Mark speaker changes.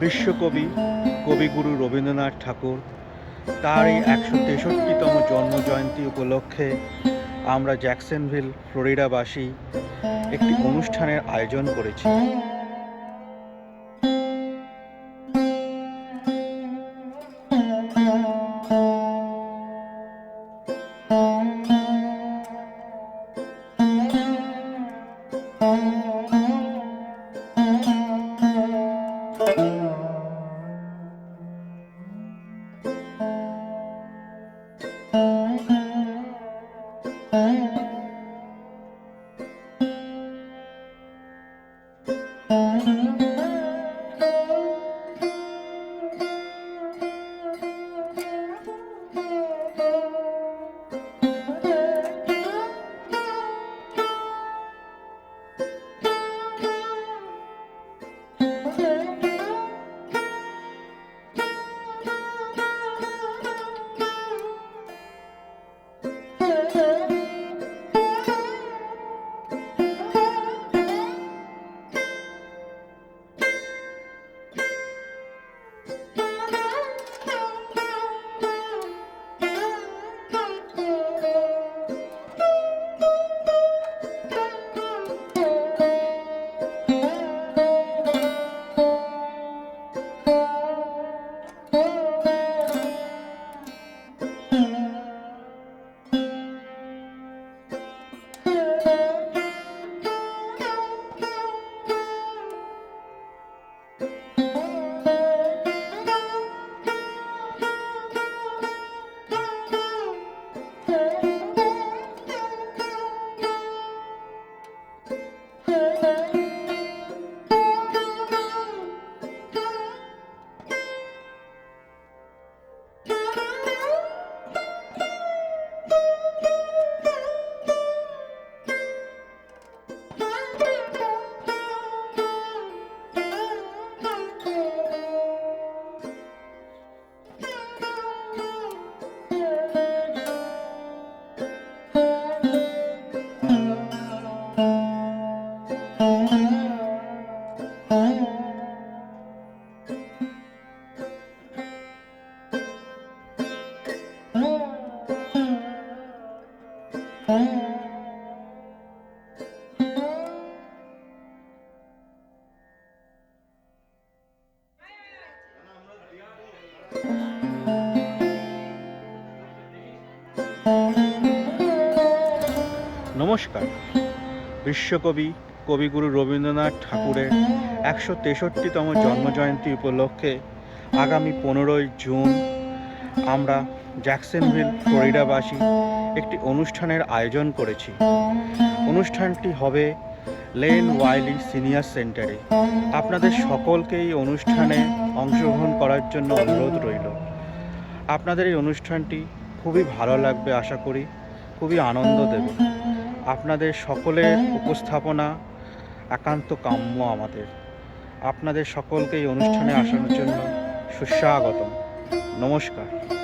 Speaker 1: বিশ্বকবি কবিগুরু রবীন্দ্রনাথ ঠাকুর তার এই একশো তেষট্টিতম জন্মজয়ন্তী উপলক্ষে আমরা জ্যাকসনভিল, ফ্লোরিডাবাসী একটি অনুষ্ঠানের আয়োজন করেছি। Música নমস্কার। বিশ্বকবি কবিগুরু রবীন্দ্রনাথ ঠাকুরের একশো তেষট্টিতম জন্মজয়ন্তী উপলক্ষে আগামী পনেরোই জুন আমরা জ্যাকসনভিল, ফ্লোরিডাবাসী একটি অনুষ্ঠানের আয়োজন করেছি। অনুষ্ঠানটি হবে লেন ওয়াইলি সিনিয়র সেন্টারে। আপনাদের সকলকে এই অনুষ্ঠানে অংশগ্রহণ করার জন্য অনুরোধ রইল। আপনাদের এই অনুষ্ঠানটি খুবই ভালো লাগবে আশা করি, খুবই আনন্দ দেবে। আপনাদের সকলের উপস্থাপনা একান্ত কাম্য আমাদের। আপনাদের সকলকে এই অনুষ্ঠানে আসার জন্য সুস্বাগতম। নমস্কার।